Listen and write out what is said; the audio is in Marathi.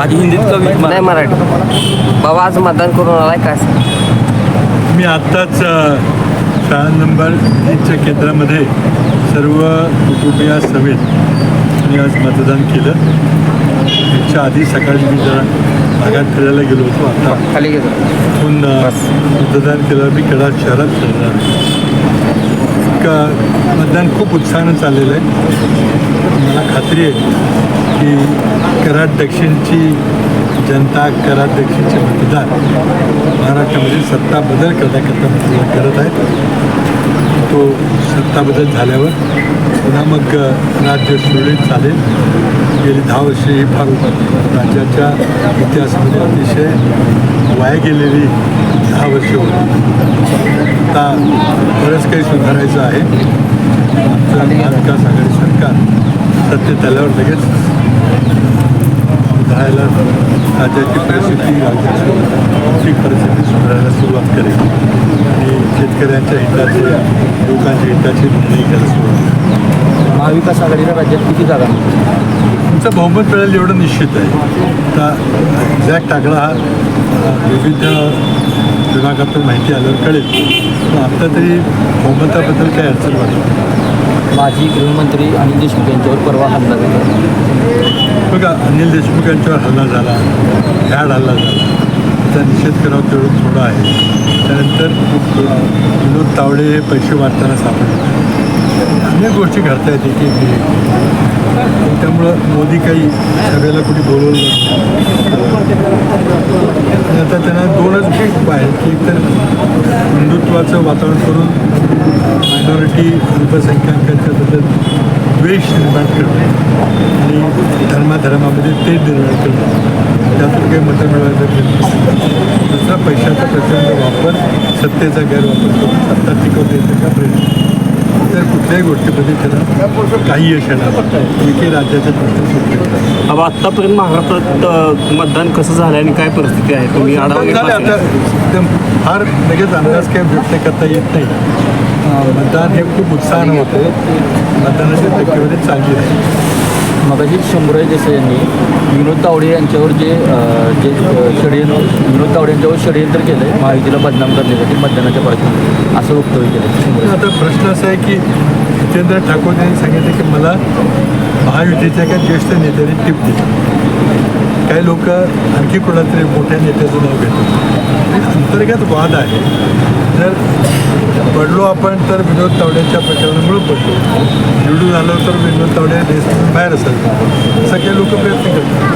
आधी हिंदीत कवी नाही मराठी. बाबा आज मतदान करून आलाय काय मी आत्ताच शाळा नंबर तीनच्या केंद्रामध्ये सर्व कुटुंबियासमेत मी आज मतदान केलं. याच्या आधी सकाळी मी जरा भागात फिरायला गेलो होतो. आता खाली घेतो तिथून मतदान केलं मी कडा शहरात फिरणार का मतदान खूप उत्साहानं चाललेलं आहे. खात्री आहे की कराड दक्षिणची जनता कराड दक्षिणचे मतदार महाराष्ट्रामध्ये सत्ता बदल करता करता मतदान करत आहेत. तो सत्ता बदल झाल्यावर पुन्हा मग राज्य सुरळीत चालेल. गेली दहा वर्षे ही फार राज्याच्या इतिहासामध्ये अतिशय वाया गेलेली दहा वर्षे होती. आता बरंच काही सुधारायचं आहे. आमचा महाविकास आघाडी आल्यावर लगेच सुधारायला राज्याची परिस्थिती राज्याची आर्थिक परिस्थिती सुधारायला सुरुवात करेल. आणि शेतकऱ्यांच्या हिताचे लोकांच्या हिताचे निर्णय घ्यायला सुरुवात करेल. महाविकास आघाडीला राज्यात किती जागा तुमचं बहुमत मिळेल एवढं निश्चित आहे. आता एक्झॅक्ट आकडा हा विविध विभागातून माहिती आल्यावर कळेल. पण आता तरी बहुमताबद्दल काही अडचण वाटत नाही. माजी गृहमंत्री अनिल देशमुख यांच्यावर परवा हल्ला झाला. बघा अनिल देशमुख यांच्यावर हल्ला झाला भ्याड हल्ला झाला. त्याचा निषेध करावा तेवढं थोडं आहे. त्यानंतर विनोद तावडे हे पैसे वाटताना सापडले. अनेक गोष्टी घडता येते की त्यामुळं मोदी काही सगळ्याला कुठे बोलवलं आता त्यांना दोनच उपाय की एकतर हिंदुत्वाचं वातावरण करून मायनॉरिटी अल्पसंख्याकांच्याबद्दल द्वेष निर्माण करणं आणि धर्माधर्मामध्ये ते निर्माण करणं. त्यातून काही मतं मिळवायचं दुसरा पैशाचा प्रचंड वापर सत्तेचा गैरवापर करून सत्ता टिकवता येण्याचा प्रयत्न तर कुठल्याही गोष्टीमध्ये त्याला काही यश येणार नाही. राज्याच्या दृष्टीने सुटले अब आतापर्यंत महाराष्ट्रात अ, मतदान कसं झालं आणि काय परिस्थिती आहे? तुम्ही आढावा मतदान झालं घेतला आता एकदम फार लगेच अंदाज काही व्यक्त करता येत नाही. अं, मतदान हे खूप उत्साहानं होतं मतदानाची टक्केवारी चांगली आहे मगाशी शंभूराज देसाई यांनी विनोद तावडे यांच्यावर जे अ, जे अ, षडयंत्र विनोद तावडे यांच्यावर षडयंत्र केलं आहे महायुतीला बदनाम करण्यासाठी मतदानाच्या पार्श्वभूमीवर असं वक्तव्य केलं शंभूराज आता प्रश्न असा आहे की जितेंद्र ठाकूर यांनी सांगितलं की मला महायुतीच्या काही ज्येष्ठ नेत्याने टिपली काही लोक आणखी कोणातरी मोठ्या नेत्याचं नाव घेतात. म्हणजे अंतर्गत वाद आहे. जर पडलो आपण तर विनोद तावड्यांच्या प्रचारामुळे पडलो. निवडून आलो तर विनोद तावडे देश बाहेर असेल सगळे लोक प्रयत्न करतात.